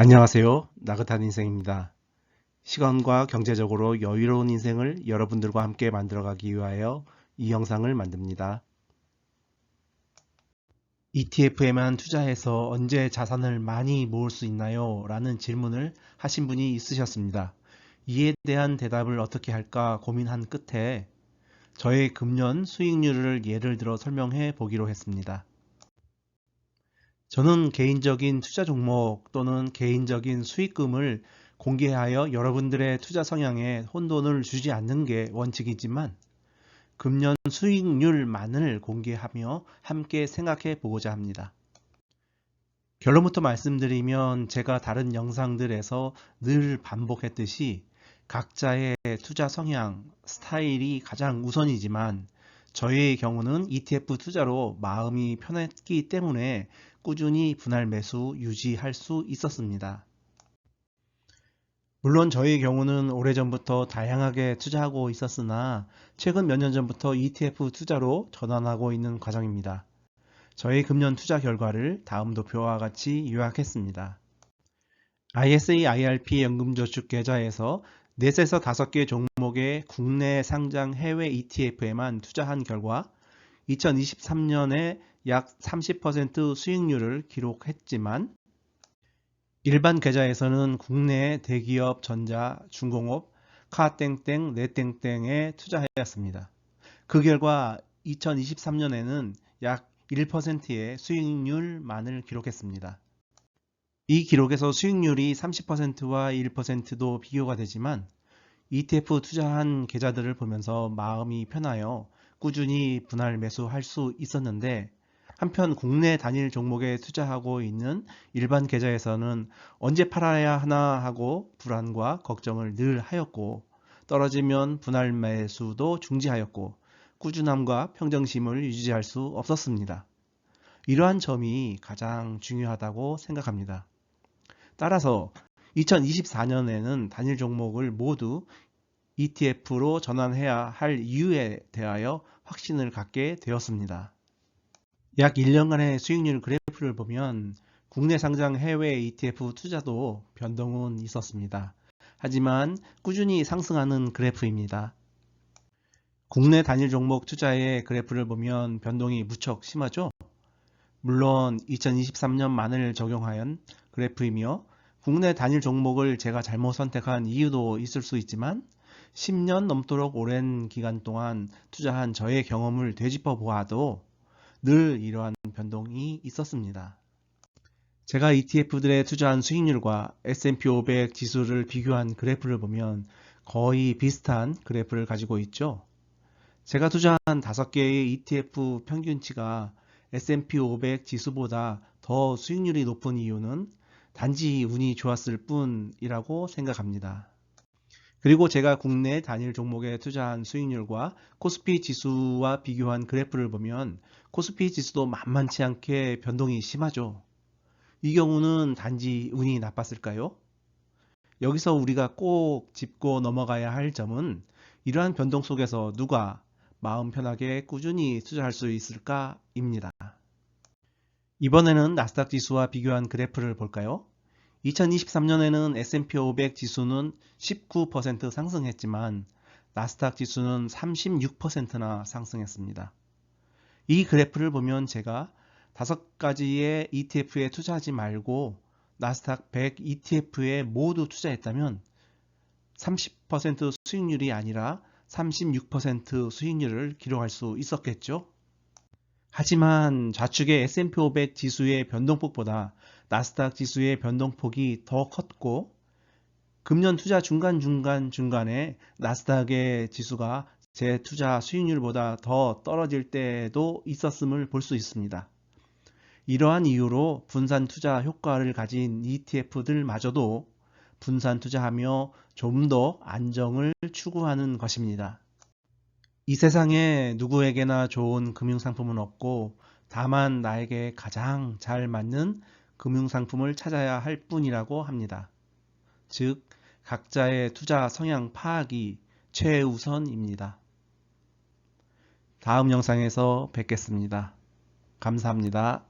안녕하세요. 나긋한 인생입니다. 시간과 경제적으로 여유로운 인생을 여러분들과 함께 만들어가기 위하여 이 영상을 만듭니다. ETF에만 투자해서 언제 자산을 많이 모을 수 있나요? 라는 질문을 하신 분이 있으셨습니다. 이에 대한 대답을 어떻게 할까 고민한 끝에 저의 금년 수익률을 예를 들어 설명해 보기로 했습니다. 저는 개인적인 투자 종목 또는 개인적인 수익금을 공개하여 여러분들의 투자 성향에 혼돈을 주지 않는 게 원칙이지만 금년 수익률만을 공개하며 함께 생각해 보고자 합니다. 결론부터 말씀드리면 제가 다른 영상들에서 늘 반복했듯이 각자의 투자 성향, 스타일이 가장 우선이지만 저의 경우는 ETF 투자로 마음이 편했기 때문에 꾸준히 분할 매수 유지할 수 있었습니다. 물론 저의 경우는 오래전부터 다양하게 투자하고 있었으나 최근 몇 년 전부터 ETF 투자로 전환하고 있는 과정입니다. 저의 금년 투자 결과를 다음 도표와 같이 요약했습니다. ISA IRP 연금저축 계좌에서 4에서 5개 종목의 국내 상장 해외 ETF에만 투자한 결과 2023년에 약 30% 수익률을 기록했지만 일반 계좌에서는 국내 대기업, 전자, 중공업, 카땡땡, 네땡땡에 투자하였습니다. 그 결과 2023년에는 약 1%의 수익률만을 기록했습니다. 이 기록에서 수익률이 30%와 1%도 비교가 되지만 ETF 투자한 계좌들을 보면서 마음이 편하여 꾸준히 분할 매수할 수 있었는데 한편 국내 단일 종목에 투자하고 있는 일반 계좌에서는 언제 팔아야 하나 하고 불안과 걱정을 늘 하였고 떨어지면 분할 매수도 중지하였고 꾸준함과 평정심을 유지할 수 없었습니다. 이러한 점이 가장 중요하다고 생각합니다. 따라서 2024년에는 단일 종목을 모두 ETF로 전환해야 할 이유에 대하여 확신을 갖게 되었습니다. 약 1년간의 수익률 그래프를 보면 국내 상장 해외 ETF 투자도 변동은 있었습니다. 하지만 꾸준히 상승하는 그래프입니다. 국내 단일 종목 투자의 그래프를 보면 변동이 무척 심하죠? 물론 2023년 만을 적용하연 그래프이며 국내 단일 종목을 제가 잘못 선택한 이유도 있을 수 있지만 10년 넘도록 오랜 기간 동안 투자한 저의 경험을 되짚어 보아도 늘 이러한 변동이 있었습니다. 제가 ETF들에 투자한 수익률과 S&P 500 지수를 비교한 그래프를 보면 거의 비슷한 그래프를 가지고 있죠. 제가 투자한 5개의 ETF 평균치가 S&P 500 지수보다 더 수익률이 높은 이유는 단지 운이 좋았을 뿐이라고 생각합니다. 그리고 제가 국내 단일 종목에 투자한 수익률과 코스피 지수와 비교한 그래프를 보면 코스피 지수도 만만치 않게 변동이 심하죠. 이 경우는 단지 운이 나빴을까요? 여기서 우리가 꼭 짚고 넘어가야 할 점은 이러한 변동 속에서 누가 마음 편하게 꾸준히 투자할 수 있을까입니다. 이번에는 나스닥 지수와 비교한 그래프를 볼까요? 2023년에는 S&P 500 지수는 19% 상승했지만 나스닥 지수는 36%나 상승했습니다. 이 그래프를 보면 제가 다섯 가지의 ETF에 투자하지 말고 나스닥 100 ETF에 모두 투자했다면 30% 수익률이 아니라 36% 수익률을 기록할 수 있었겠죠. 하지만 좌측의 S&P 500 지수의 변동폭보다 나스닥 지수의 변동폭이 더 컸고 금년 투자 중간중간 중간에 나스닥의 지수가 제 투자 수익률보다 더 떨어질 때도 있었음을 볼 수 있습니다. 이러한 이유로 분산 투자 효과를 가진 ETF들마저도 분산 투자하며 좀 더 안정을 추구하는 것입니다. 이 세상에 누구에게나 좋은 금융상품은 없고 다만 나에게 가장 잘 맞는 금융상품을 찾아야 할 뿐이라고 합니다. 즉, 각자의 투자 성향 파악이 최우선입니다. 다음 영상에서 뵙겠습니다. 감사합니다.